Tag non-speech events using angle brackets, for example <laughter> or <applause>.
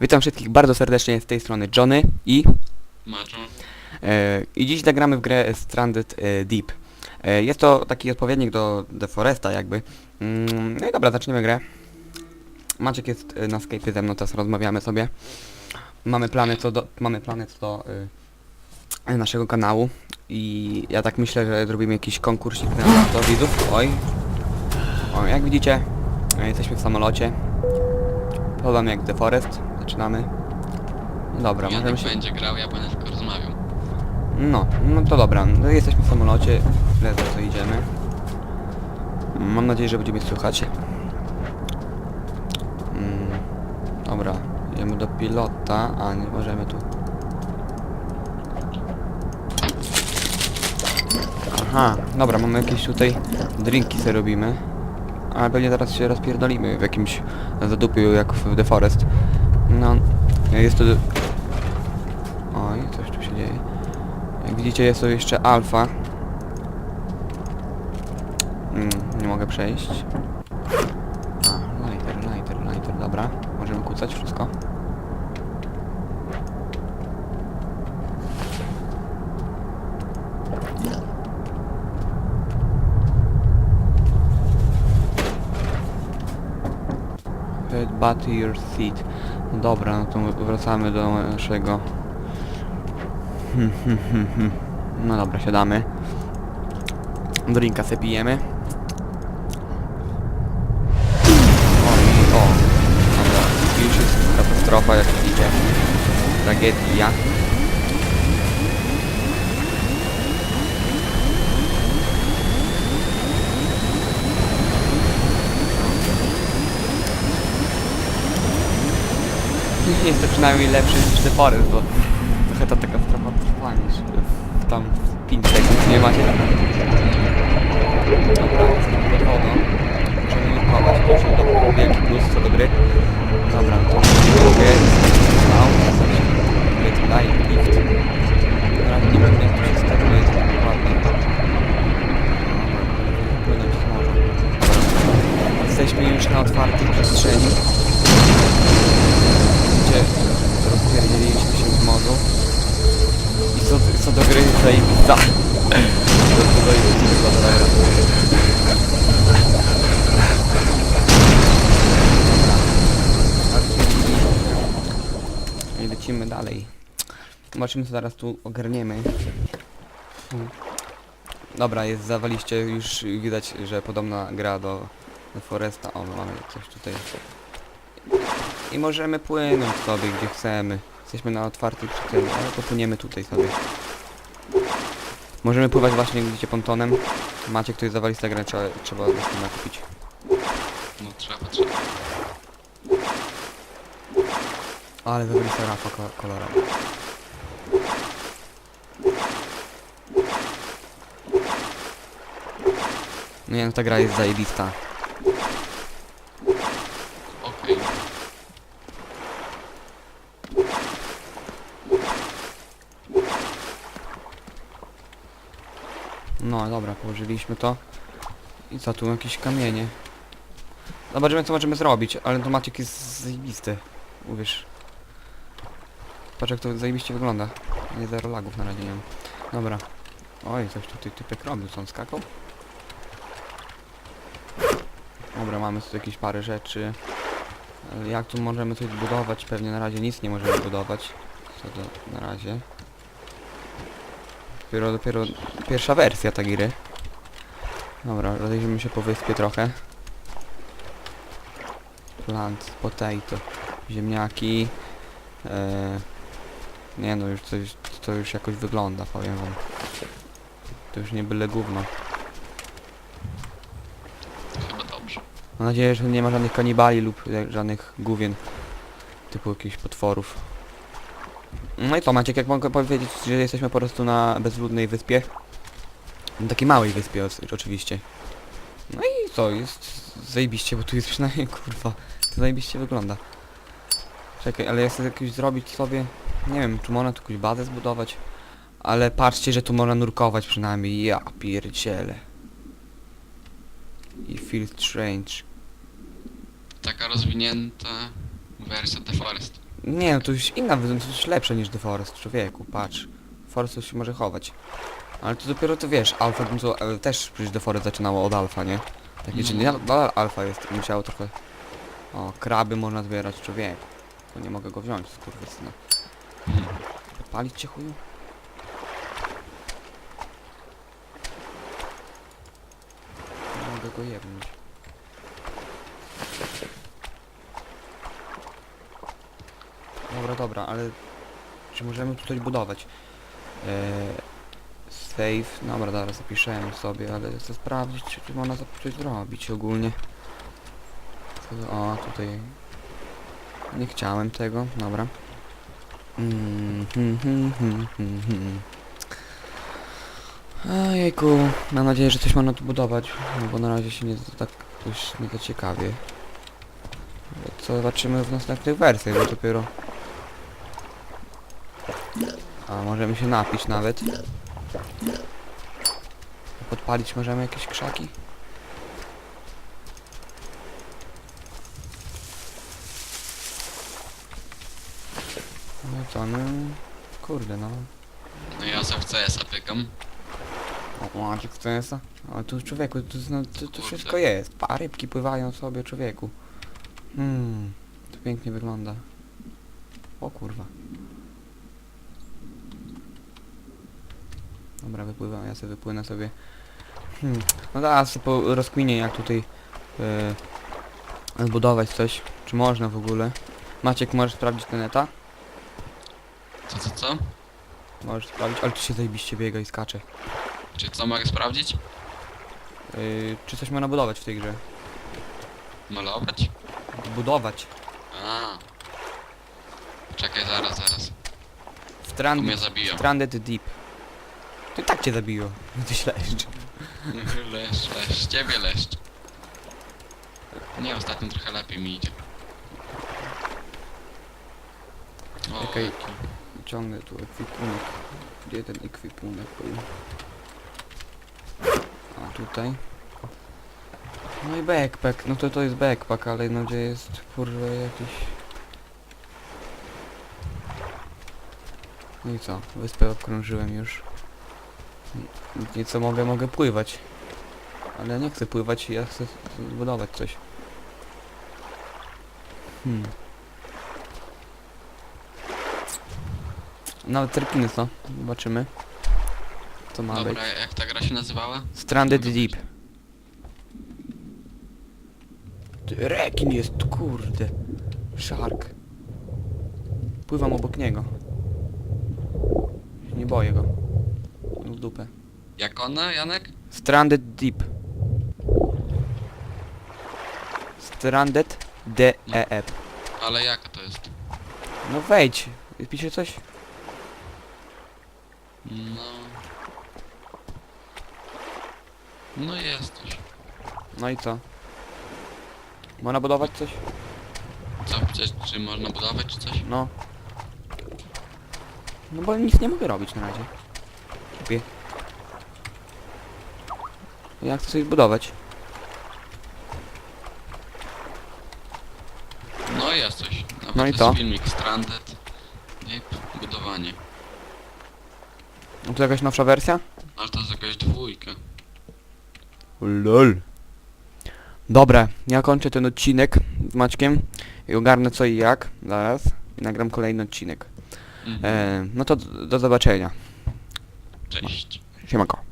Witam wszystkich bardzo serdecznie z tej strony Johnny i Maczo. e, i dziś zagramy w grę Stranded e, Deep. E, jest to taki odpowiednik do The Foresta jakby. Mm, no i dobra, zaczniemy grę. Maciek jest e, na Skype'ie ze mną, teraz rozmawiamy sobie. Mamy plany co do, mamy plany co do e, naszego kanału i ja tak myślę, że zrobimy jakiś konkursik na do widzów. Oj. O, jak widzicie, e, jesteśmy w samolocie. Podobnie jak The Forest. Zaczynamy. No Dobra, możemy Janek się... będzie grał, ja będę tylko rozmawiał. No, no to dobra. No, jesteśmy w samolocie. Ledwo co idziemy. Mam nadzieję, że będzie mnie słychać. Mm, dobra, idziemy do pilota, a nie możemy tu. Aha, dobra, mamy jakieś tutaj drinki sobie robimy. Ale pewnie zaraz się rozpierdolimy w jakimś zadupiu jak w The Forest. No, jest to... Oj, coś tu się dzieje. Jak widzicie jest to jeszcze alfa. Mm, nie mogę przejść. A, lighter, lighter, lighter, dobra. Możemy kucać wszystko. Butt your seat. No dobra, no to wracamy do naszego Hmm, hmm, hmm. No dobra, siadamy. Drinka se pijemy. O i o. Dobra, już jest katastrofa, jak widzicie. Tragedia. Jest to przynajmniej lepszy niż The Forest, bo trochę ta katastrofa trwa niż w, tam 5 sekund, nie macie? Dobra, jestem pod wodą. Możemy nurkować, to już to wielki plus co do gry. Dobra, to mogę stał, get light lift. Dobra, nie wiem jak to się steruje tak dokładnie. Dobra, płynąć z. Dobra. Jesteśmy już na otwartej przestrzeni. Gdzie rozpierdzieliliśmy się w morzu. I co, co do gry zajebista. To co do wygląda dobra. I lecimy dalej. Zobaczymy co zaraz tu ogarniemy. Dobra, jest zawaliście, już widać, że podobna gra do, do Foresta. O, mamy coś tutaj. I możemy płynąć sobie gdzie chcemy. Jesteśmy na otwartej przyczepie, ale to płyniemy tutaj sobie. Możemy pływać właśnie widzicie pontonem. Macie ktoś zawalista grę, trzeba, trzeba nakupić. No trzeba, trzeba. Ale rapa ko kolorowa. No nie, no ta gra jest zajebista. No dobra, położyliśmy to. I co tu, jakieś kamienie. Zobaczymy co możemy zrobić, ale to Maciek jest zajebisty. Uwierz. Patrz jak to zajebiście wygląda. Nie zero lagów na razie nie mam. Dobra. Oj, coś tutaj typek robił, co on skakał? Dobra, mamy tu jakieś parę rzeczy. Ale Jak tu możemy coś zbudować? Pewnie na razie nic nie możemy budować. Co to na razie? Dopiero, dopiero pierwsza wersja tej gry. Dobra, rozejrzymy się po wyspie trochę. Plant, potato, ziemniaki. E, nie no, już coś, to już jakoś wygląda, powiem wam. To już nie byle gówno. Chyba dobrze. Mam nadzieję, że nie ma żadnych kanibali lub jak- żadnych główien. Typu jakichś potworów. No i to Maciek, jak mogę powiedzieć, że jesteśmy po prostu na bezludnej wyspie. Na takiej małej wyspie oczywiście. No i co, jest zajebiście, bo tu jest przynajmniej <laughs> kurwa. To zajebiście wygląda. Czekaj, ale ja chcę jakieś zrobić sobie. Nie wiem, czy można tu jakąś bazę zbudować. Ale patrzcie, że tu można nurkować przynajmniej. Ja pierdzielę. I feel strange. Taka rozwinięta wersja The Forest. Nie, no to już inna, wy- to już lepsze niż The Forest, człowieku, patrz. Forest to się może chować. Ale to dopiero to wiesz, alfa, to e, też przecież The Forest zaczynało od alfa, nie? Takie, No. czyli nadal alfa jest, musiało trochę... O, kraby można zbierać, człowieku. To nie mogę go wziąć, skurwysyna. Podpalić cię chuju? Nie mogę go jebnąć. Dobra, dobra, ale czy możemy tutaj budować? Eee, save, dobra, dobra, zapiszemy sobie, ale chcę sprawdzić, czy tu można coś zrobić ogólnie. O, tutaj... Nie chciałem tego, dobra. Mm, hmm, hmm, hmm, hmm, hmm. Ojejku, mam nadzieję, że coś można tu budować, no bo na razie się nie tak już nie zaciekawię. Co zobaczymy w następnych wersjach, bo dopiero... A, możemy się napić nawet. Podpalić możemy jakieś krzaki? No co, no... Kurde, no. No ja sobie w CS-a pykam. O, Maciek w CS-a? Ale tu człowieku, tu, no, tu, tu wszystko jest. Pa, rybki pływają sobie, człowieku. Hmm, to pięknie wygląda. O kurwa. Dobra, wypływam, ja sobie wypłynę sobie. Hmm. No teraz po rozkminie jak tutaj e, zbudować coś. Czy można w ogóle? Maciek, możesz sprawdzić ten eta? Co, co, co? Możesz sprawdzić, ale tu się zajebiście biega i skacze. Czy co mogę sprawdzić? Yy, czy coś można budować w tej grze? Malować? Budować. A. Czekaj, zaraz, zaraz. Tu Strand mnie zabiją. Stranded Deep. To i tak cię zabiło. Ty śledź. Leszcz, leszcz, ciebie leszcz. Nie, ostatnio trochę lepiej mi idzie. O, Okej. jaki- Ciągnę tu ekwipunek. Gdzie ten ekwipunek był? A tutaj. No i backpack. No to to jest backpack, ale no gdzie jest kurwa jakiś... No i co? Wyspę obkrążyłem już. Nieco mogę, mogę pływać. Ale ja nie chcę pływać, ja chcę zbudować coś. Hmm. Nawet terpiny co? Zobaczymy. Co ma być. Dobra, jak ta gra się nazywała? Stranded Deep. Rekin jest, kurde. Shark. Pływam obok niego. Nie boję go. W dupę. Jak ona, Janek? Stranded Deep. Stranded D-E-E. Ale jaka to jest? No wejdź. Pisze coś? No... No jesteś. No i co? Można budować coś? Co, przecież, czy można budować, czy coś? No. No bo nic nie mogę robić na razie. Kupię. Ja chcę coś budować. No jest coś. Nawet No i jest to? filmik Stranded. I budowanie. No to jakaś nowsza wersja? Ale to jest jakaś dwójka. LOL. Dobra, ja kończę ten odcinek z Maćkiem i ogarnę co i jak zaraz i nagram kolejny odcinek. Mhm. E, no to d- do zobaczenia. Cześć. Siemanko.